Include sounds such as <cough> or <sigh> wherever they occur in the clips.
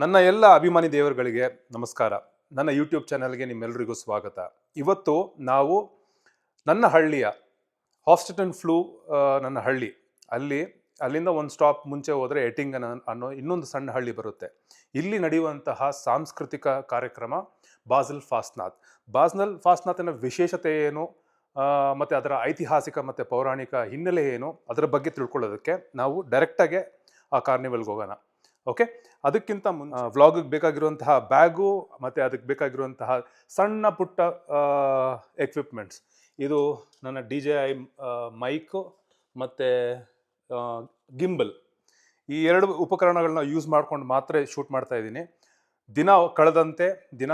ನನ್ನ ಎಲ್ಲ ಅಭಿಮಾನಿ ದೇವರುಗಳಿಗೆ ನಮಸ್ಕಾರ. ನನ್ನ ಯೂಟ್ಯೂಬ್ ಚಾನಲ್ಗೆ ನಿಮ್ಮೆಲ್ಲರಿಗೂ ಸ್ವಾಗತ. ಇವತ್ತು ನಾವು ನನ್ನ ಹಳ್ಳಿಯ ಹಾಸ್ಟಿಟನ್ ಫ್ಲೂ ನನ್ನ ಹಳ್ಳಿ. ಅಲ್ಲಿ, ಅಲ್ಲಿಂದ ಒಂದು ಸ್ಟಾಪ್ ಮುಂಚೆ ಹೋದರೆ ಎಟಿಂಗನ್ ಅನ್ನೋ ಇನ್ನೊಂದು ಸಣ್ಣ ಹಳ್ಳಿ ಬರುತ್ತೆ. ಇಲ್ಲಿ ನಡೆಯುವಂತಹ ಸಾಂಸ್ಕೃತಿಕ ಕಾರ್ಯಕ್ರಮ ಬಾಜಲ್ ಫಾಸ್ನಾಥ್ ಬಾಜ್ನಲ್ ಫಾಸ್ನಾಥನ ವಿಶೇಷತೆ ಏನು? ಮತ್ತೆ ಅದರ ಐತಿಹಾಸಿಕ ಮತ್ತು ಪೌರಾಣಿಕ ಹಿನ್ನೆಲೆ ಏನು? ಅದರ ಬಗ್ಗೆ ತಿಳ್ಕೊಳ್ಳೋದಕ್ಕೆ ನಾವು ಡೈರೆಕ್ಟಾಗೆ ಆ ಕಾರ್ನಿವಲ್ಗೆ ಹೋಗೋಣ. ಓಕೆ ಅದಕ್ಕಿಂತ ಮುನ್ ವ್ಲಾಗಿಗೆ ಬೇಕಾಗಿರುವಂತಹ ಬ್ಯಾಗು ಮತ್ತು ಅದಕ್ಕೆ ಬೇಕಾಗಿರುವಂತಹ ಸಣ್ಣ ಪುಟ್ಟ ಎಕ್ವಿಪ್ಮೆಂಟ್ಸ್ ಇದು ನನ್ನ ಡಿ ಜೆ ಐ ಮೈಕು ಮತ್ತು ಗಿಂಬಲ್ ಈ ಎರಡು ಉಪಕರಣಗಳನ್ನ ಯೂಸ್ ಮಾಡ್ಕೊಂಡು ಮಾತ್ರ ಶೂಟ್ ಮಾಡ್ತಾ ಇದ್ದೀನಿ. ದಿನ ಕಳೆದಂತೆ ದಿನ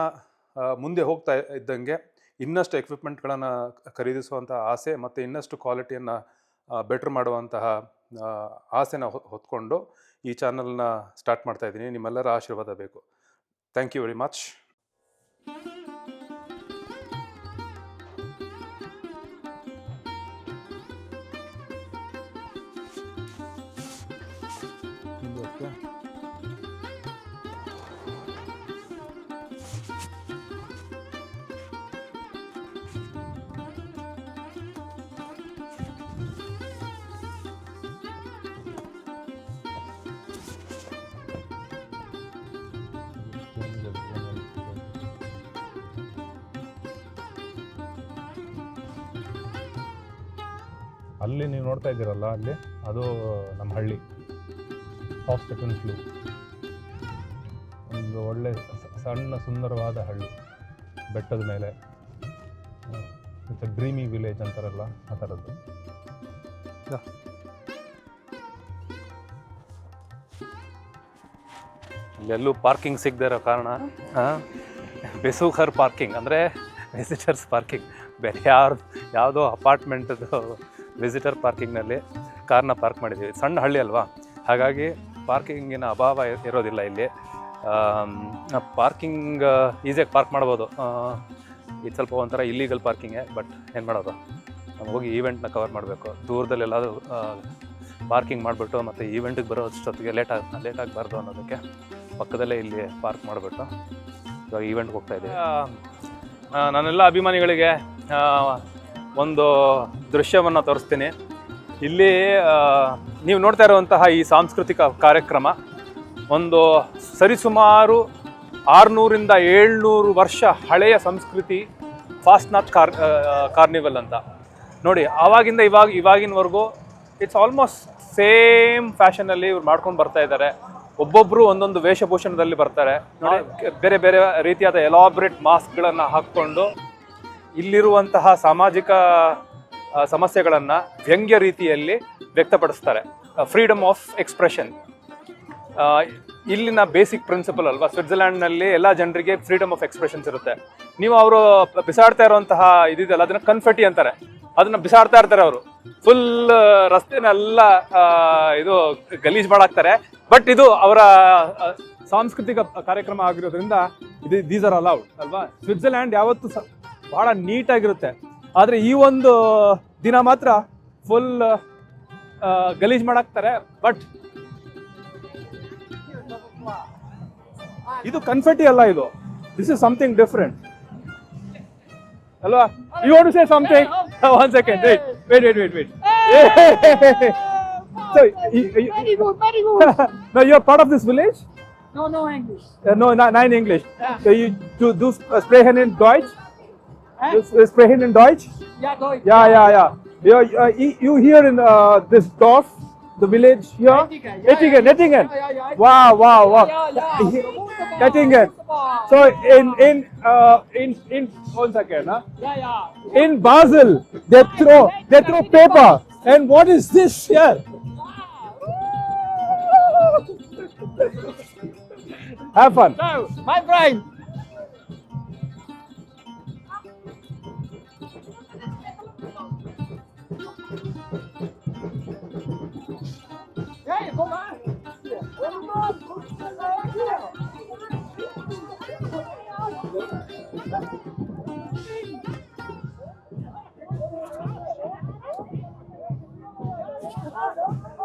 ಮುಂದೆ ಹೋಗ್ತಾ ಇದ್ದಂಗೆ ಇನ್ನಷ್ಟು ಎಕ್ವಿಪ್ಮೆಂಟ್ಗಳನ್ನು ಖರೀದಿಸುವಂಥ ಆಸೆ ಮತ್ತು ಇನ್ನಷ್ಟು ಕ್ವಾಲಿಟಿಯನ್ನು ಬೆಟ್ರ್ ಮಾಡುವಂತಹ ಆಸೆನ ಹೊತ್ಕೊಂಡು ಈ ಚಾನಲ್ನ ಸ್ಟಾರ್ಟ್ ಮಾಡ್ತಾ ಇದ್ದೀನಿ. ನಿಮ್ಮೆಲ್ಲರ ಆಶೀರ್ವಾದ ಬೇಕು. Thank you very much. ಅಲ್ಲಿ ನೀವು ನೋಡ್ತಾ ಇದ್ದೀರಲ್ಲ ಅಲ್ಲಿ, ಅದು ನಮ್ಮ ಹಳ್ಳಿ. ಹಾಸ್ಪಿಟಲ್ ಫ್ಲೂ ಒಂದು ಒಳ್ಳೆ ಸಣ್ಣ ಸುಂದರವಾದ ಹಳ್ಳಿ. ಬೆಟ್ಟದ ಮೇಲೆ. ಮತ್ತು ಡ್ರೀಮಿ ವಿಲೇಜ್ ಅಂತಾರಲ್ಲ, ಆ ಥರದ್ದು. ಎಲ್ಲೂ ಪಾರ್ಕಿಂಗ್ ಸಿಗದೇ ಇರೋ ಕಾರಣ ಬೆಸೂಖರ್ ಪಾರ್ಕಿಂಗ್ ಅಂದರೆ ವಿಸಿಟರ್ಸ್ ಪಾರ್ಕಿಂಗ್ ಬೇರೆ ಯಾರ್ದು, ಯಾವುದೋ ಅಪಾರ್ಟ್ಮೆಂಟದು ವಿಸಿಟರ್ ಪಾರ್ಕಿಂಗ್ನಲ್ಲಿ ಕಾರ್ನ ಪಾರ್ಕ್ ಮಾಡಿದ್ದೀವಿ. ಸಣ್ಣ ಹಳ್ಳಿ ಅಲ್ವಾ? ಹಾಗಾಗಿ ಪಾರ್ಕಿಂಗಿನ ಅಭಾವ ಇರೋದಿಲ್ಲ ಇಲ್ಲಿ. ಪಾರ್ಕಿಂಗ್ ಈಸಿಯಾಗಿ ಪಾರ್ಕ್ ಮಾಡ್ಬೋದು. ಇದು ಸ್ವಲ್ಪ ಒಂಥರ ಇಲ್ಲೀಗಲ್ ಪಾರ್ಕಿಂಗೇ ಬಟ್ ಏನು ಮಾಡೋದು? ನಾವು ಹೋಗಿ ಈವೆಂಟ್ನ ಕವರ್ ಮಾಡಬೇಕು. ದೂರದಲ್ಲಿ ಎಲ್ಲಾದರೂ ಪಾರ್ಕಿಂಗ್ ಮಾಡಿಬಿಟ್ಟು ಮತ್ತು ಈವೆಂಟಿಗೆ ಬರೋ ಅಷ್ಟೊತ್ತಿಗೆ ಲೇಟ್ ಆಗ ಲೇಟ್ ಆಗಬಾರ್ದು ಅನ್ನೋದಕ್ಕೆ ಪಕ್ಕದಲ್ಲೇ ಇಲ್ಲಿ ಪಾರ್ಕ್ ಮಾಡಿಬಿಟ್ಟು ಇವಾಗ ಈವೆಂಟ್ಗೆ ಹೋಗ್ತಾ ನಾನೆಲ್ಲ ಅಭಿಮಾನಿಗಳಿಗೆ ಒಂದು ದೃಶ್ಯವನ್ನು ತೋರಿಸ್ತೀನಿ. ಇಲ್ಲಿ ನೀವು ನೋಡ್ತಾ ಇರುವಂತಹ ಈ ಸಾಂಸ್ಕೃತಿಕ ಕಾರ್ಯಕ್ರಮ ಒಂದು ಸರಿಸುಮಾರು ಆರುನೂರಿಂದ ಏಳ್ನೂರು ವರ್ಷ ಹಳೆಯ ಸಂಸ್ಕೃತಿ ಫಾಸ್ಟ್ನಾಥ್ ಕಾರ್ ಕಾರ್ನಿವಲ್ ಅಂತ. ನೋಡಿ ಆವಾಗಿಂದ ಇವಾಗ ಇವಾಗಿನವರೆಗೂ ಇಟ್ಸ್ ಆಲ್ಮೋಸ್ಟ್ ಸೇಮ್ ಫ್ಯಾಷನಲ್ಲಿ ಇವ್ರು ಮಾಡ್ಕೊಂಡು ಬರ್ತಾ ಇದ್ದಾರೆ. ಒಬ್ಬೊಬ್ಬರು ಒಂದೊಂದು ವೇಷಭೂಷಣದಲ್ಲಿ ಬರ್ತಾರೆ. ನೋಡಿ ಬೇರೆ ಬೇರೆ ರೀತಿಯಾದ ಎಲಾಬ್ರೇಟ್ ಮಾಸ್ಕ್ಗಳನ್ನು ಹಾಕ್ಕೊಂಡು ಇಲ್ಲಿರುವಂತಹ ಸಾಮಾಜಿಕ ಸಮಸ್ಯೆಗಳನ್ನು ವ್ಯಂಗ್ಯ ರೀತಿಯಲ್ಲಿ ವ್ಯಕ್ತಪಡಿಸ್ತಾರೆ. ಫ್ರೀಡಮ್ ಆಫ್ ಎಕ್ಸ್ಪ್ರೆಷನ್ ಇಲ್ಲಿನ ಬೇಸಿಕ್ ಪ್ರಿನ್ಸಿಪಲ್ ಅಲ್ವಾ ಸ್ವಿಟ್ಜರ್ಲ್ಯಾಂಡ್ನಲ್ಲಿ ಎಲ್ಲ ಜನರಿಗೆ ಫ್ರೀಡಮ್ ಆಫ್ ಎಕ್ಸ್ಪ್ರೆಷನ್ಸ್ ಇರುತ್ತೆ. ನೀವು ಅವರು ಬಿಸಾಡ್ತಾ ಇರುವಂತಹ ಇದಿದೆಯಲ್ಲ, ಅದನ್ನ ಕನ್ಫೆಟಿ ಅಂತಾರೆ. ಅದನ್ನ ಬಿಸಾಡ್ತಾ ಇರ್ತಾರೆ ಅವರು. ಫುಲ್ ರಸ್ತೆನೆಲ್ಲ ಇದು ಗಲೀಜ್ ಮಾಡಾಕ್ತಾರೆ. ಬಟ್ ಇದು ಅವರ ಸಾಂಸ್ಕೃತಿಕ ಕಾರ್ಯಕ್ರಮ ಆಗಿರೋದ್ರಿಂದ ಇದು ದೀಸ್ ಆರ್ ಅಲೌಡ್ ಅಲ್ವಾ? ಸ್ವಿಟ್ಜರ್ಲ್ಯಾಂಡ್ ಯಾವತ್ತೂ ಬಹಳ ನೀಟಾಗಿರುತ್ತೆ ಆದರೆ ಈ ಒಂದು ದಿನ ಮಾತ್ರ ಫುಲ್ ಗಲೀಜ್ ಮಾಡಾಕ್ತಾರೆ ಬಟ್ ಇದು ಕನ್ಫೆಟಿ ಅಲ್ಲ ಇದು ದಿಸ್ ಇಸ್ ಸಮಥಿಂಗ್ ಡಿಫ್ರೆಂಟ್ ಅಲ್ವಾ you want to say something one second wait wait wait wait wait So, you, you, Very good, very good. no, you're part of this village? No, no English. Uh, no, in English. Yeah. So you do, do uh, sprechen in Deutsch? You sprechen in Deutsch? Yeah, Deutsch. Yeah, yeah, yeah. You, uh, you here in uh, this dorf, the village here? Ettingen, Ettingen. Ettingen. Wow, wow, wow. Ettingen. <laughs> So in in uh, in in one second, huh? Yeah, yeah. In Basel, they throw they throw paper. And what is this here? Have fun. So, my friend. Hey, kom maar.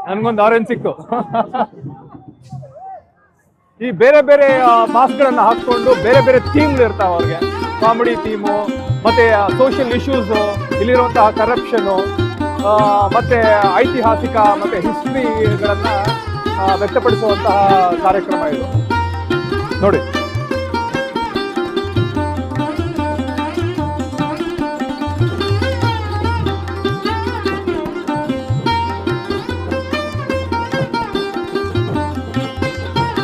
ನನ್ಗೊಂದು orange ಸಿಕ್ತು ಈ ಬೇರೆ ಬೇರೆ ಮಾಸ್ಕ್ಗಳನ್ನ ಹಾಕೊಂಡು ಬೇರೆ ಬೇರೆ ಥೀಮ್ಗಳು ಇರ್ತಾವ ಅವ್ರಿಗೆ ಕಾಮಿಡಿ ಥೀಮು ಮತ್ತೆ ಸೋಷಿಯಲ್ ಇಶ್ಯೂಸು ಇಲ್ಲಿರುವಂತಹ ಕರಪ್ಷನು ಮತ್ತೆ ಐತಿಹಾಸಿಕ ಮತ್ತೆ ಹಿಸ್ಟ್ರಿಗಳನ್ನ ವ್ಯಕ್ತಪಡಿಸುವಂತಹ ಕಾರ್ಯಕ್ರಮ ಇದು. ನೋಡಿ.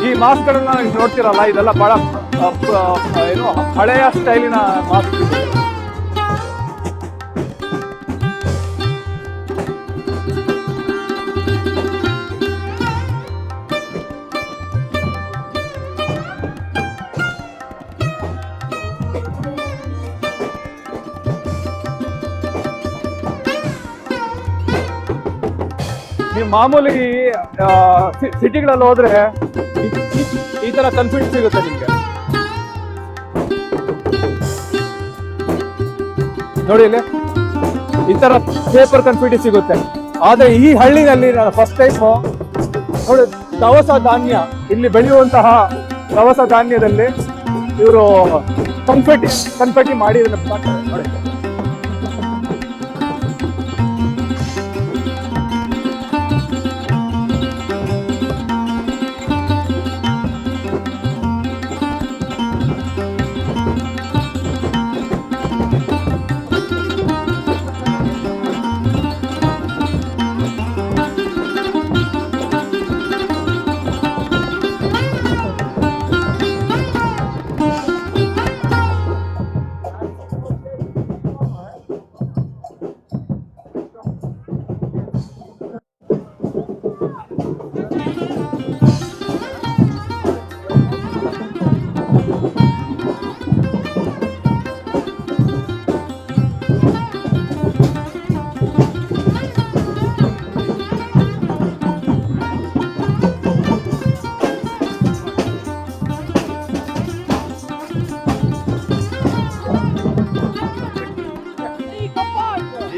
ಈ ಮಾಸ್ಕ್ಗಳನ್ನ ನೋಡ್ತಿರಲ್ಲ, ಇದೆಲ್ಲ ಬಹಳ ಏನು, ಹಳೆಯ ಸ್ಟೈಲಿನ ಮಾಸ್ಕ್ ಮಾಮೂಲಿ ಸಿಟಿಗಳಲ್ಲಿ ಹೋದ್ರೆ ಈ- ತರ ಕನ್ಫಿಡೆನ್ಸ್ ಸಿಗುತ್ತೆ ನಿಮಗೆ. ನೋಡಿ ಇಲ್ಲಿ, ಈ ತರ ಪೇಪರ್ ಕನ್ಫಿಡೆನ್ಸ್ ಸಿಗುತ್ತೆ. ಆದ್ರೆ ಈ ಹಳ್ಳಿನಲ್ಲಿ ನಾನು ಫಸ್ಟ್ ಟೈಮ್ ನೋಡಿ ದವಸ ಧಾನ್ಯ, ಇಲ್ಲಿ ಬೆಳೆಯುವಂತಹ ದವಸ ಧಾನ್ಯದಲ್ಲಿ ಇವರು ಕನ್ಫೆಟಿ ಕನ್ಫೆಟಿ ಮಾಡಿ ನೋಡಿ.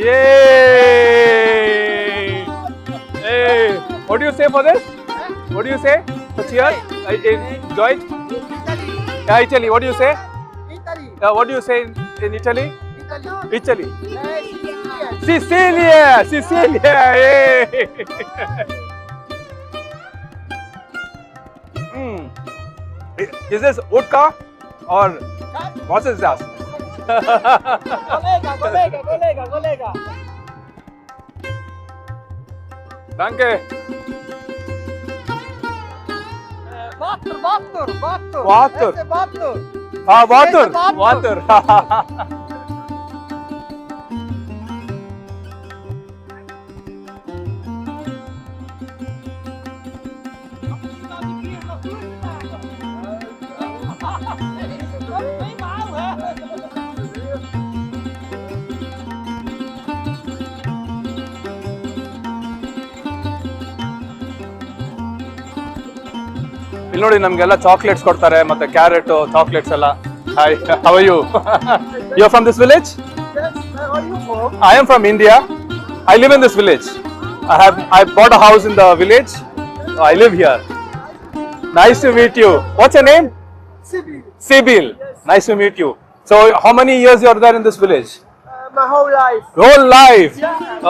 Yay! Hey, what do you say for this? What do you say? For cheers? I enjoy it? Yeah, Italy. What do you say? Italy. Uh, what do you say in, in Italy? Italy. Italy. Yes. Sicilia! Sicilia! Yay! mm. Is this vodka or what is that? Colega, colega, colega, colega. Danke. Batur, Batur, Batur. Batur. Ese Batur. 아, 와터! Ese Batur. ಇಲ್ಲಿ ನೋಡಿ ನಮ್ಗೆಲ್ಲ chocolates ಕೊಡ್ತಾರೆ ಮತ್ತೆ carrot chocolates ಎಲ್ಲ hi how you you from this village Yes. Where are you from? I am from India I live in this village I have I bought a house in the village I live here nice to meet you what's your name Sibiu. Sibyl. Nice to meet you. So, how many years you are there in this village? Uh, my whole life. Whole life.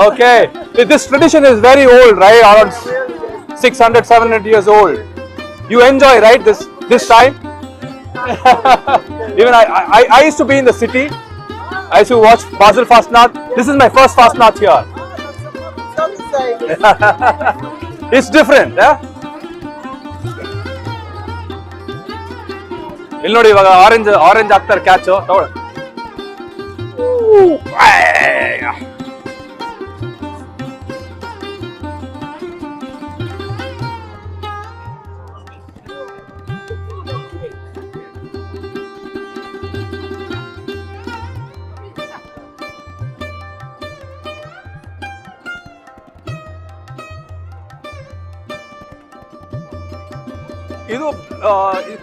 Okay. This tradition is very old, right? Around Really, yes. 600, 700 years old. You enjoy, right? This this time. Even I, I, I used to be in the city. I used to watch Basel Fastnacht. This is my first Fastnacht here. It's not the same. <laughs> It's different, yeah? ಇಲ್ಲಿ ನೋಡಿ ಇವಾಗ orange orange ಹಾಕ್ತಾರೆ catch ತಗೊಳ್ಳಿ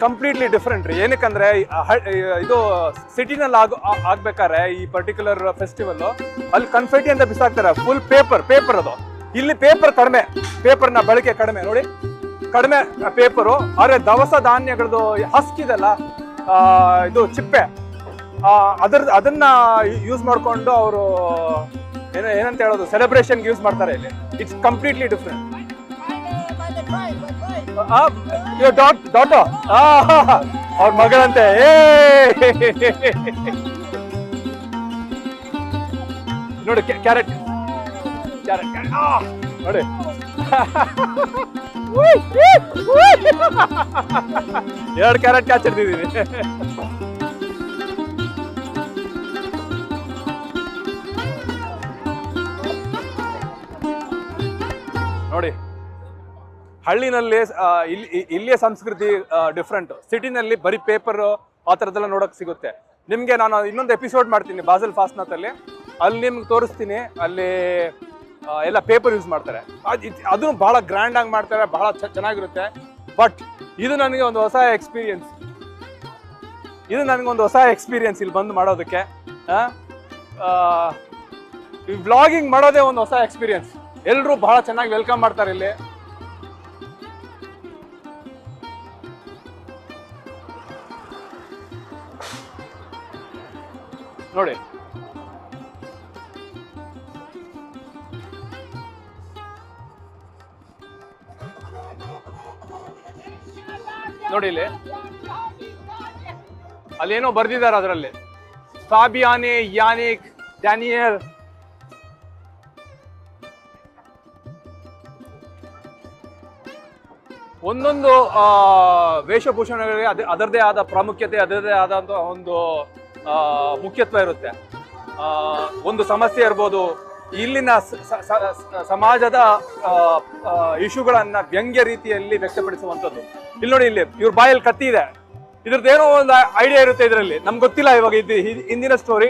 completely different ರೀ. ಏನಕ್ಕಂದ್ರೆ ಇದು ಸಿಟಿನಲ್ಲಿ ಆಗ ಆಗ್ಬೇಕಾದ್ರೆ ಈ ಪರ್ಟಿಕ್ಯುಲರ್ ಫೆಸ್ಟಿವಲ್ ಅಲ್ಲಿ ಕನ್ಫೆಟಿ ಅಂತ ಬಿಸಾಕ್ತಾರೆ. ಫುಲ್ ಪೇಪರ್ ಪೇಪರ್ ಅದು. ಇಲ್ಲಿ ಪೇಪರ್ ಕಡಿಮೆ ಪೇಪರ್ನ ಬಳಕೆ ಕಡಿಮೆ. ನೋಡಿ, ಕಡಿಮೆ ಪೇಪರು ಆದರೆ ದವಸ ಧಾನ್ಯಗಳದ್ದು ಹಸ್ಕಿದೆಲ್ಲ ಇದು ಚಿಪ್ಪೆ. ಅದ್ರ, ಅದನ್ನ ಯೂಸ್ ಮಾಡಿಕೊಂಡು ಅವರು, ಏನ, ಏನಂತ ಹೇಳೋದು ಸೆಲೆಬ್ರೇಷನ್ಗೆ ಯೂಸ್ ಮಾಡ್ತಾರೆ ಇಲ್ಲಿ. ಇಟ್ಸ್ ಕಂಪ್ಲೀಟ್ಲಿ ಡಿಫ್ರೆಂಟ್ ಡಾಟ್ ಅವ್ರ ಮಗಳಂತೆ. ಏ. ನೋಡಿ ಕ್ಯಾರೆಟ್. ಕ್ಯಾರೆಟ್ ನೋಡಿ. <laughs> ಎರಡು ಕ್ಯಾರೆಟ್ ಕ್ಯಾಚ್ ಹಿಡ್ದಿದ್ದೀನಿ ನೋಡಿ. ಹಳ್ಳಿನಲ್ಲಿ ಇಲ್ಲಿ ಇಲ್ಲಿಯ ಸಂಸ್ಕೃತಿ ಡಿಫ್ರೆಂಟ್ ಸಿಟಿನಲ್ಲಿ ಬರೀ ಪೇಪರ್ ಆ ಥರದ್ದೆಲ್ಲ ನೋಡೋಕೆ ಸಿಗುತ್ತೆ. ನಿಮಗೆ ನಾನು ಇನ್ನೊಂದು ಎಪಿಸೋಡ್ ಮಾಡ್ತೀನಿ ಬಾಸಲ್ ಫಾಸ್ಟ್ನಾಥಲ್ಲಿ ಅಲ್ಲಿ ನಿಮ್ಗೆ ತೋರಿಸ್ತೀನಿ, ಅಲ್ಲಿ ಎಲ್ಲ ಪೇಪರ್ ಯೂಸ್ ಮಾಡ್ತಾರೆ. ಅದು ಭಾಳ ಅದನ್ನು ಬಹಳ ಗ್ರ್ಯಾಂಡ್ ಆಗಿ ಮಾಡ್ತಾರೆ, ಭಾಳ ಚೆನ್ನಾಗಿರುತ್ತೆ. ಬಟ್ ಇದು ನನಗೆ ಒಂದು ಹೊಸ ಎಕ್ಸ್ಪೀರಿಯನ್ಸ್ ಇದು ನನಗೊಂದು ಹೊಸ ಎಕ್ಸ್ಪೀರಿಯನ್ಸ್ ಇಲ್ಲಿ ಬಂದು ಮಾಡೋದಕ್ಕೆ. ವ್ಲಾಗಿಂಗ್ ಮಾಡೋದೇ ಒಂದು ಹೊಸ ಎಕ್ಸ್ಪೀರಿಯನ್ಸ್ ಎಲ್ಲರೂ ಭಾಳ ಚೆನ್ನಾಗಿ ವೆಲ್ಕಮ್ ಮಾಡ್ತಾರೆ ಇಲ್ಲಿ. ನೋಡಿ. ನೋಡಿ ಇಲ್ಲಿ. ಅಲ್ಲೇನೋ ಬರ್ದಿದ್ದಾರೆ ಅದರಲ್ಲಿ. Fabienne, Yannick, Daniel. ಒಂದೊಂದು ವೇಷಭೂಷಣಗಳಿಗೆ ಅದೇ ಅದರದೇ ಆದ ಪ್ರಾಮುಖ್ಯತೆ ಅದರದೇ ಆದಂತ ಒಂದು ಮುಖ್ಯತ್ವ ಇರುತ್ತೆ. ಒಂದು ಸಮಸ್ಯೆ ಇರ್ಬೋದು, ಇಲ್ಲಿನ ಸಮಾಜದ ಇಶ್ಯೂಗಳನ್ನ ವ್ಯಂಗ್ಯ ರೀತಿಯಲ್ಲಿ ವ್ಯಕ್ತಪಡಿಸುವಂಥದ್ದು. ಇಲ್ಲಿ ನೋಡಿ, ಇಲ್ಲಿ ಇವ್ರ ಬಾಯಲ್ಲಿ ಕತ್ತಿ ಇದೆ. ಇದ್ರದ್ದೇನೋ ಒಂದು ಐಡಿಯಾ ಇರುತ್ತೆ ಇದರಲ್ಲಿ. ನಮ್ಗೆ ಗೊತ್ತಿಲ್ಲ ಇವಾಗ ಇದು ಹಿಂದಿನ ಸ್ಟೋರಿ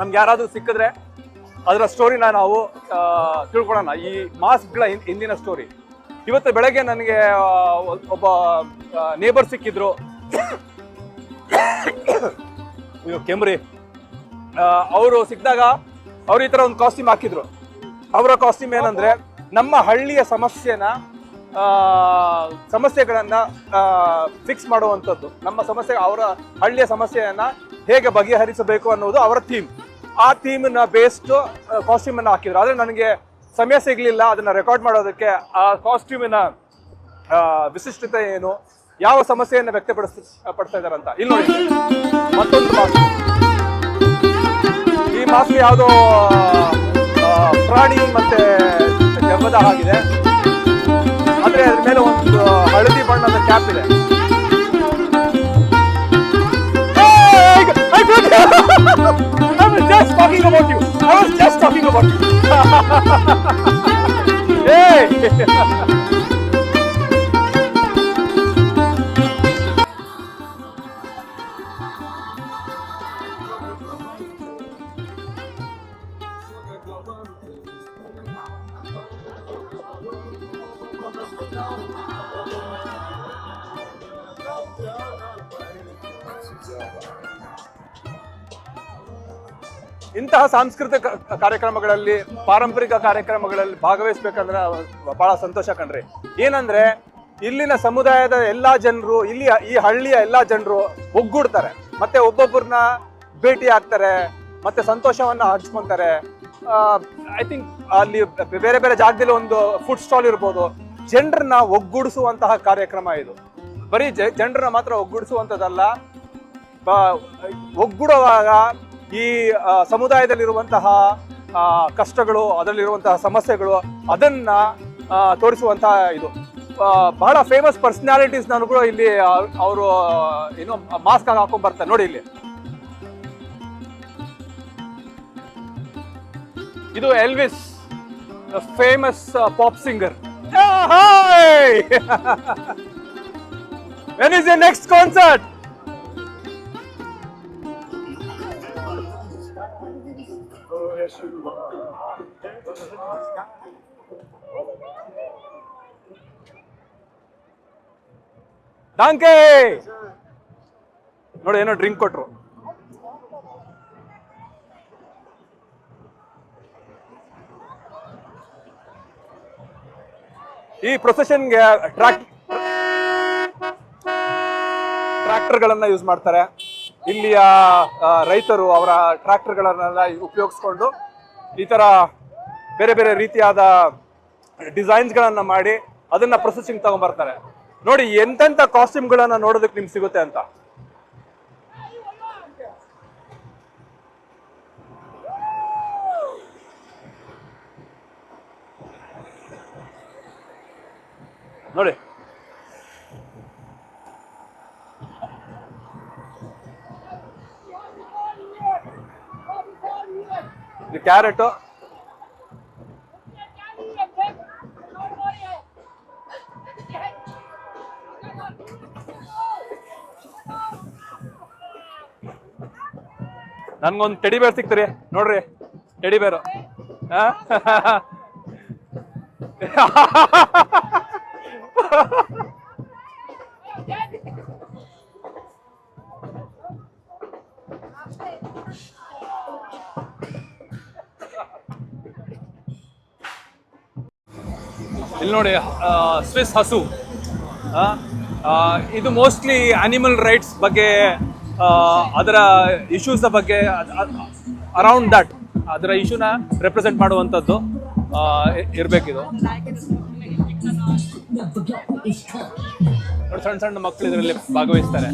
ನಮ್ಗೆ ಯಾರಾದರೂ ಸಿಕ್ಕಿದ್ರೆ ಅದರ ಸ್ಟೋರಿನ ನಾವು ತಿಳ್ಕೊಳ್ಳೋಣ ಈ ಮಾಸ್ಕ್ಗಳ ಹಿಂದಿನ ಸ್ಟೋರಿ ಇವತ್ತು ಬೆಳಗ್ಗೆ ನನಗೆ ಒಬ್ಬ ನೇಬರ್ ಸಿಕ್ಕಿದ್ರು. ಅಯ್ಯೋ, ಕೆಮ್ರಿ. ಅವರು ಸಿಕ್ಕಿದಾಗ ಅವ್ರು ಈ ತರ ಒಂದು ಕಾಸ್ಟ್ಯೂಮ್ ಹಾಕಿದ್ರು. ಅವರ ಕಾಸ್ಟ್ಯೂಮ್ ಏನಂದ್ರೆ ನಮ್ಮ ಹಳ್ಳಿಯ ಸಮಸ್ಯೆನ ಸಮಸ್ಯೆಗಳನ್ನ ಫಿಕ್ಸ್ ಮಾಡುವಂಥದ್ದು. ನಮ್ಮ ಸಮಸ್ಯೆ, ಅವರ ಹಳ್ಳಿಯ ಸಮಸ್ಯೆಯನ್ನ ಹೇಗೆ ಬಗೆಹರಿಸಬೇಕು ಅನ್ನೋದು ಅವರ ಥೀಮ್ ಆ ಥೀಮ್ನ ಬೇಸ್ಡ್ ಕಾಸ್ಟ್ಯೂಮ್ ಅನ್ನ ಹಾಕಿದ್ರು. ಆದರೆ ನನಗೆ ಸಮಯ ಸಿಗ್ಲಿಲ್ಲ. ಅದನ್ನ ರೆಕಾರ್ಡ್ ಮಾಡೋದಕ್ಕೆ ಆ ಕಾಸ್ಟ್ಯೂಮಿನ ವಿಶಿಷ್ಟತೆ ಏನು? ಯಾವ ಸಮಸ್ಯೆಯನ್ನು ವ್ಯಕ್ತಪಡಿಸ್, ಪಡ್ತಾ ಇದ್ದಾರೆ ಅಂತ. ಇಲ್ಲಿ ಮತ್ತೊಂದು ಈ ಮಾಸ್ಕ್ ಯಾವುದೋ ಪ್ರಾಣಿ ಮತ್ತೆ ಜಂಬದ ಆಗಿದೆ ಆದ್ರೆ ಅದ್ರ ಮೇಲೆ ಒಂದು ಹಳದಿ ಬಣ್ಣದ ಕ್ಯಾಪ್ ಇದೆ. Hey. <laughs> <laughs> ಇಂತಹ ಸಾಂಸ್ಕೃತಿಕ ಕಾರ್ಯಕ್ರಮಗಳಲ್ಲಿ, ಪಾರಂಪರಿಕ ಕಾರ್ಯಕ್ರಮಗಳಲ್ಲಿ ಭಾಗವಹಿಸ್ಬೇಕಂದ್ರೆ ಬಹಳ ಸಂತೋಷ ಕಣ್ರಿ. ಏನಂದ್ರೆ, ಇಲ್ಲಿನ ಸಮುದಾಯದ ಎಲ್ಲಾ ಜನರು, ಇಲ್ಲಿ ಈ ಹಳ್ಳಿಯ ಎಲ್ಲಾ ಜನರು ಒಗ್ಗೂಡ್ತಾರೆ. ಮತ್ತೆ ಒಬ್ಬೊಬ್ಬರನ್ನ ಭೇಟಿ ಆಗ್ತಾರೆ, ಮತ್ತೆ ಸಂತೋಷವನ್ನ ಹಂಚ್ಕೊಂತಾರೆ. ಐ ಥಿಂಕ್ ಅಲ್ಲಿ ಬೇರೆ ಬೇರೆ ಜಾಗದಲ್ಲಿ ಒಂದು ಫುಡ್ ಸ್ಟಾಲ್ ಇರ್ಬೋದು. ಜನರನ್ನ ಒಗ್ಗೂಡಿಸುವಂತಹ ಕಾರ್ಯಕ್ರಮ ಇದು. ಬರೀ ಜನರನ್ನ ಮಾತ್ರ ಒಗ್ಗೂಡಿಸುವಂಥದ್ದಲ್ಲ ಒಗ್ಗೂಡುವಾಗ ಈ ಸಮುದಾಯದಲ್ಲಿರುವಂತಹ ಕಷ್ಟಗಳು, ಅದರಲ್ಲಿರುವಂತಹ ಸಮಸ್ಯೆಗಳು, ಅದನ್ನ ತೋರಿಸುವಂತಹ ಇದು. ಬಹಳ ಫೇಮಸ್ ಪರ್ಸನಾಲಿಟೀಸ್ ನಾನು ಕೂಡ ಇಲ್ಲಿ ಅವರು, ಏನು ಮಾಸ್ಕ್ ಹಾಕೊಂಡ್ ಬರ್ತಾರೆ. ನೋಡಿ ಇಲ್ಲಿ. ಇದು Elvis famous pop singer <laughs> when is your next concert ಡಾಂಕೆ ನೋಡಿ ಏನೋ ಡ್ರಿಂಕ್ ಕೊಟ್ರು ಈ ಪ್ರೊಸೆಷನ್ಗೆ ಟ್ರಾಕ್ ಟ್ರ್ಯಾಕ್ಟರ್ಗಳನ್ನ ಯೂಸ್ ಮಾಡ್ತಾರೆ. ಇಲ್ಲಿಯ ರೈತರು ಅವರ ಟ್ರ್ಯಾಕ್ಟರ್ಗಳನ್ನೆಲ್ಲ ಉಪಯೋಗಿಸ್ಕೊಂಡು ಈ ತರ ಬೇರೆ ಬೇರೆ ರೀತಿಯಾದ ಡಿಸೈನ್ಸ್ಗಳನ್ನು ಮಾಡಿ ಅದನ್ನ ಪ್ರೊಸೆಸಿಂಗ್ ತಗೊಂಡ್ಬರ್ತಾರೆ. ನೋಡಿ, ಎಂತೆಂಥ ಕಾಸ್ಟ್ಯೂಮ್ಗಳನ್ನು ನೋಡೋದಕ್ಕೆ ನಿಮ್ಗೆ ಸಿಗುತ್ತೆ ಅಂತ. ನೋಡಿ. ಇದು ಕ್ಯಾರೆಟು. ನನ್ಗೊಂದು ಟೆಡಿ ಬೇರ್ ಸಿಕ್ತರಿ ನೋಡ್ರಿ ಟೆಡಿ ಬೇರು <laughs> ಇಲ್ಲಿ ನೋಡಿ ಸ್ವಿಸ್ ಹಸು. ಇದು ಮೋಸ್ಟ್ಲಿ ಅನಿಮಲ್ ರೈಟ್ಸ್ ಬಗ್ಗೆ ಅದರ ಇಶ್ಯೂಸ್ ಬಗ್ಗೆ ಅರೌಂಡ್ ದಟ್ ಅದರ ಇಶ್ಯೂನ ರೆಪ್ರೆಸೆಂಟ್ ಮಾಡುವಂಥದ್ದು ಇರ್ಬೇಕಿದು. ನೋಡಿ, ಸಣ್ಣ ಸಣ್ಣ ಮಕ್ಕಳು ಇದರಲ್ಲಿ ಭಾಗವಹಿಸ್ತಾರೆ.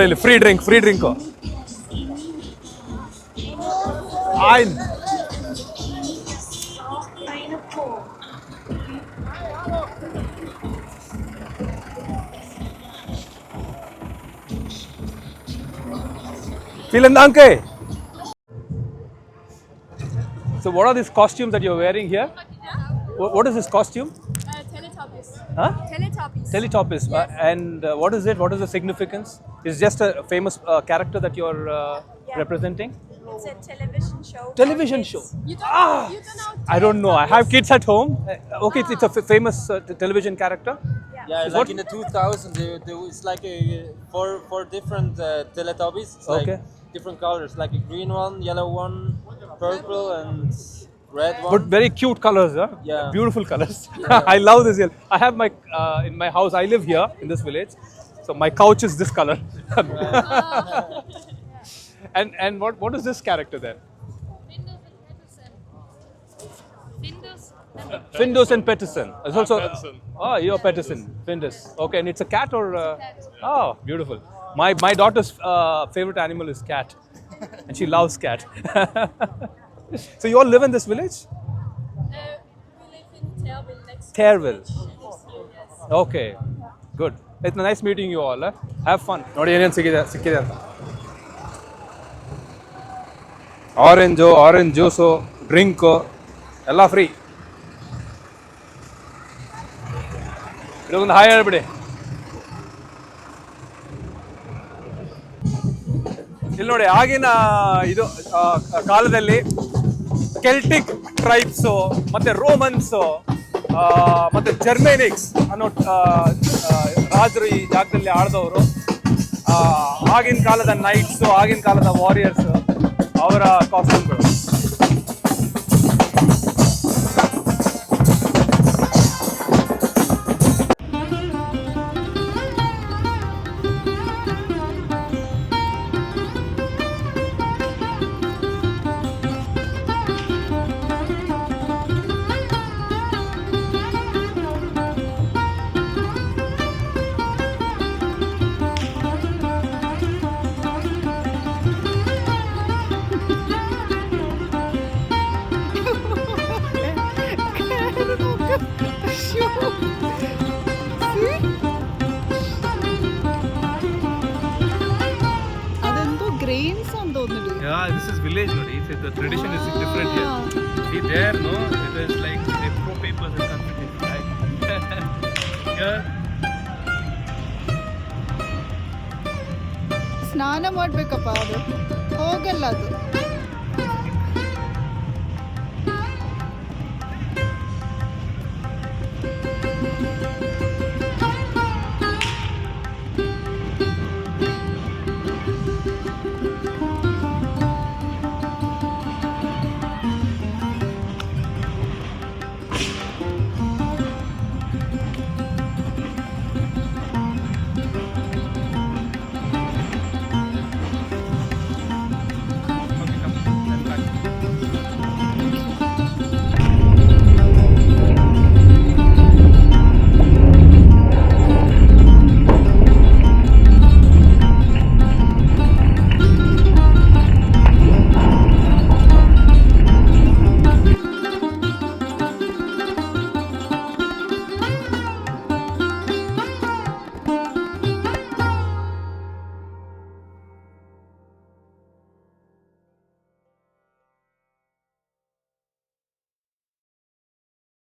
ನೋಡಿ ಇಲ್ಲಿ ಫ್ರೀ ಡ್ರಿಂಕ್ ಫ್ರೀ ಡ್ರಿಂಕು ಆಯ್ತು Vielen Dank. eh. So, what are these costumes that you're wearing here? Wha- What is this costume? Uh, Teletubbies. Huh? Teletubbies. Teletubbies. Uh, and uh, what is it? What is the significance? It's just a famous uh, character that you're uh, Yeah. representing? it's a television show. Television show. You don't, Ah! you don't know. I don't know. I have kids at home. Uh, okay, it's, it's a f- famous uh, television character. Yeah. Yeah, like what- in the 2000s, they, they, it's like a four four different uh, Teletubbies. It's Okay. Like different colors, like a green one, yellow one, purple, and red one. But very cute colors, huh? Yeah. Beautiful colors. <laughs> I love this. I have my uh, in my house. I live here in this village, so my couch is this color. and and what what is this character there? Findus and Peterson. It's also oh, you're Peterson. Findus. Okay, and it's a cat or uh, oh, beautiful. My my daughter's uh, favorite animal is cat, and she loves cat. <laughs> so you all live in this village? Uh, we live in Terville next Terville. next year, yes. Okay, good. It's nice meeting you all have fun ನೋಡಿ ಏನೇನು ಸಿಕ್ಕಿದೆ ಸಿಕ್ಕಿದೆ ಅಂತ. Orange orange juice drink ಎಲ್ಲ free ಇದೊಂದು hi ಹೇಳ್ಬಿಡಿ. ಇಲ್ಲಿ ನೋಡಿ, ಆಗಿನ ಇದು ಕಾಲದಲ್ಲಿ ಕೆಲ್ಟಿಕ್ ಟ್ರೈಬ್ಸು ಮತ್ತೆ ರೋಮನ್ಸು ಮತ್ತೆ ಜರ್ಮೆನಿಕ್ಸ್ ಅನ್ನೋ ರಾಜರು ಈ ಜಾಗದಲ್ಲಿ ಆಳ್ದವರು. ಆಗಿನ ಕಾಲದ ನೈಟ್ಸು ಆಗಿನ ಕಾಲದ ವಾರಿಯರ್ಸ್ ಅವರ ಕಾಸ್ಟ್ಯೂಮ್ಗಳು village, no? It's, the tradition is different here. See, there, no, it is like the pro papers and confetti, right? here, ಸ್ನಾನ ಮಾಡ್ಬೇಕಪ್ಪ ಅದು ಹೋಗಲ್ಲ ಅದು